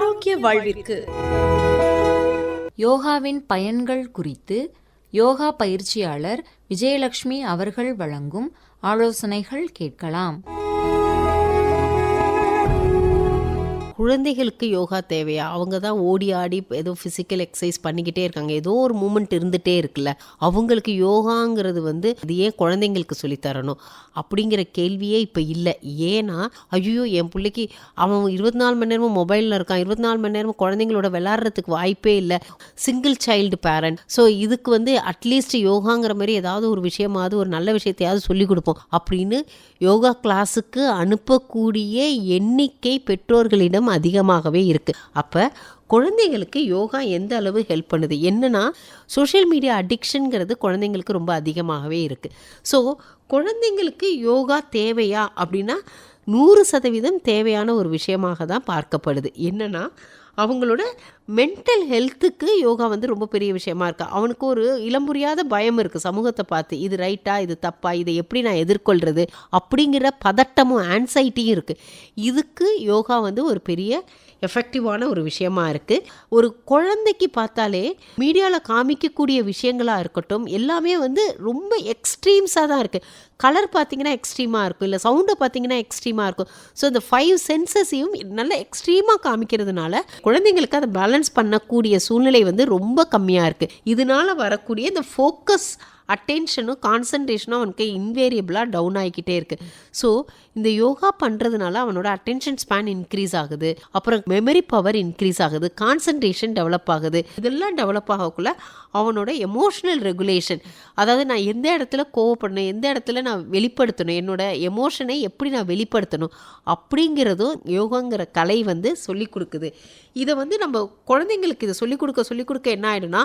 ஆரோக்கிய வாழ்விற்கு. யோகாவின் பயன்கள் குறித்து யோகா பயிற்சியாளர் விஜயலட்சுமி அவர்கள் வழங்கும் ஆலோசனைகள் கேட்கலாம். குழந்தைகளுக்கு யோகா தேவையா? அவங்க தான் ஓடி ஆடி ஏதோ ஃபிசிக்கல் எக்ஸசைஸ் பண்ணிக்கிட்டே இருக்காங்க. ஏதோ ஒரு மூமெண்ட் இருந்துகிட்டே இருக்குல்ல. அவங்களுக்கு யோகாங்கிறது வந்து இது ஏன் குழந்தைங்களுக்கு சொல்லித் தரணும் அப்படிங்கிற கேள்வியே இப்போ இல்லை. ஏன்னா ஐயோ என் பிள்ளைக்கு அவன் இருபத்தி நாலு மணி நேரமும் மொபைலில் இருக்கான். இருபத்தி நாலு மணி நேரமும் குழந்தைங்களோட விளாட்றதுக்கு வாய்ப்பே இல்லை. சிங்கிள் சைல்டு பேரண்ட் ஸோ இதுக்கு வந்து அட்லீஸ்ட் யோகாங்கிற மாதிரி ஏதாவது ஒரு விஷயமாவது ஒரு நல்ல விஷயத்தையாவது சொல்லிக் கொடுப்போம். அப்படின்னு யோகா கிளாஸுக்கு அனுப்பக்கூடிய எண்ணிக்கை பெற்றோர்களிடம் அதிகமாகவே இருக்குது அப்போ குழந்தைங்களுக்கு யோகா எந்த அளவு ஹெல்ப் பண்ணுது? என்னன்னா சோஷியல் மீடியா அடிக்ஷனுங்கிறது குழந்தைங்களுக்கு ரொம்ப அதிகமாகவே இருக்குது ஸோ குழந்தைங்களுக்கு யோகா தேவையா? அப்படின்னா நூறு சதவீதம் தேவையான ஒரு விஷயமாக தான் பார்க்கப்படுது. என்னென்னா அவங்களோட மென்டல் ஹெல்த்துக்கு யோகா வந்து ரொம்ப பெரிய விஷயமா இருக்கு. அவனுக்கு ஒரு இளம்புரியாத பயம் இருக்குது சமூகத்தை பார்த்து. இது ரைட்டா இது தப்பா? இதை எப்படி நான் எதிர்கொள்கிறது அப்படிங்கிற பதட்டமும் ஆன்சைட்டியும் இருக்குது இதுக்கு யோகா வந்து ஒரு பெரிய எஃபெக்டிவான ஒரு விஷயமா இருக்குது ஒரு குழந்தைக்கு பார்த்தாலே மீடியாவில் காமிக்கக்கூடிய விஷயங்களாக இருக்கட்டும் எல்லாமே வந்து ரொம்ப எக்ஸ்ட்ரீம்ஸாக தான் இருக்குது கலர் பார்த்தீங்கன்னா எக்ஸ்ட்ரீமாக இருக்கும். இல்லை சவுண்டை பார்த்தீங்கன்னா எக்ஸ்ட்ரீமாக இருக்கும். ஸோ இந்த ஃபைவ் சென்சஸையும் நல்ல எக்ஸ்ட்ரீமாக காமிக்கிறதுனால குழந்தைங்களுக்கு அதை பேலன்ஸ் பண்ணக்கூடிய சூழ்நிலை வந்து ரொம்ப கம்மியாக இருக்குது இதனால வரக்கூடிய இந்த ஃபோக்கஸ் அட்டென்ஷனும் கான்சன்ட்ரேஷனும் அவனுக்கு இன்வேரியபிளாக டவுன் ஆகிக்கிட்டே இருக்குது ஸோ இந்த யோகா பண்ணுறதுனால அவனோட அட்டென்ஷன் ஸ்பேன் இன்க்ரீஸ் ஆகுது. அப்புறம் மெமரி பவர் இன்க்ரீஸ் ஆகுது. கான்சன்ட்ரேஷன் டெவலப் ஆகுது. இதெல்லாம் டெவலப் ஆகக்குள்ள அவனோட எமோஷனல் ரெகுலேஷன் அதாவது நான் எந்த இடத்துல கோவப்படணும் எந்த இடத்துல நான் வெளிப்படுத்தணும் என்னோட எமோஷனை எப்படி நான் வெளிப்படுத்தணும் அப்படிங்கிறதும் யோகாங்கிற கலை வந்து சொல்லி கொடுக்குது. இதை வந்து நம்ம குழந்தைங்களுக்கு இதை சொல்லிக் கொடுக்க சொல்லிக் கொடுக்க என்ன ஆகிடும்னா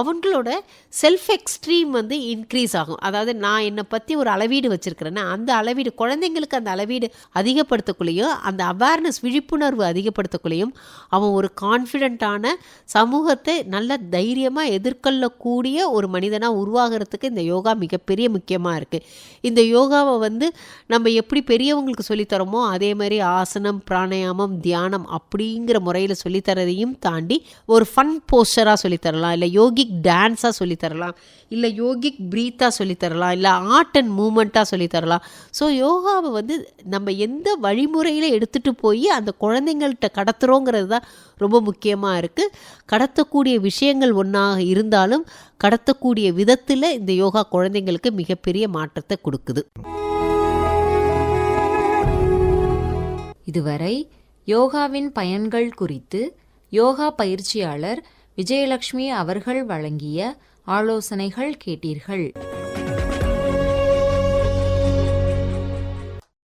அவங்களோட செல்ஃப் எக்ஸ்ட்ரீம் வந்து இன்க்ரீஸ் ஆகும். அதாவது நான் என்னை பற்றி ஒரு அளவீடு வச்சுருக்கிறேன்னா அந்த அளவீடு குழந்தைங்களுக்கு அந்த அளவீடு அதிகப்படுத்தக்குள்ளேயும் அந்த அவேர்னஸ் விழிப்புணர்வு அதிகப்படுத்தக்குள்ளேயும் அவன் ஒரு கான்ஃபிடென்ட்டான சமூகத்தை நல்ல தைரியமாக எதிர்கொள்ளக்கூடிய ஒரு மனிதனாக உருவாகிறதுக்கு இந்த யோகா மிகப்பெரிய முக்கியமாக இருக்குது இந்த யோகாவை வந்து நம்ம எப்படி பெரியவங்களுக்கு சொல்லித்தரோமோ அதே மாதிரி ஆசனம் பிராணாயாமம் தியானம் அப்படிங்கிற முறையில் சொல்லித்தரதையும் தாண்டி ஒரு ஃபன் போஸ்டராக சொல்லித்தரலாம் இல்லை யோகிக் டான்ஸாக சொல்லித்தரலாம் இல்லை யோகிக் ப்ரீத்தாக சொல்லித்தரலாம் இல்லை ஆர்ட் அண்ட் மூமெண்ட்டாக சொல்லித்தரலாம். ஸோ யோகாவை வந்து நம்ம எந்த வழிமுறையில் எடுத்துகிட்டு போய் அந்த குழந்தைங்கள்ட்ட கடத்துகிறோங்கிறது தான் ரொம்ப முக்கியமாக இருக்குது கடத்தக்கூடிய விஷயங்கள் ஒன்றாக இருந்தாலும் கடத்தக்கூடிய விதத்தில் இந்த யோகா குழந்தைங்களுக்கு மிகப்பெரிய மாற்றத்தை கொடுக்குது. இதுவரை யோகாவின் பயன்கள் குறித்து யோகா பயிற்சியாளர் விஜயலட்சுமி அவர்கள் வழங்கிய ஆலோசனைகள் கேட்டீர்கள்.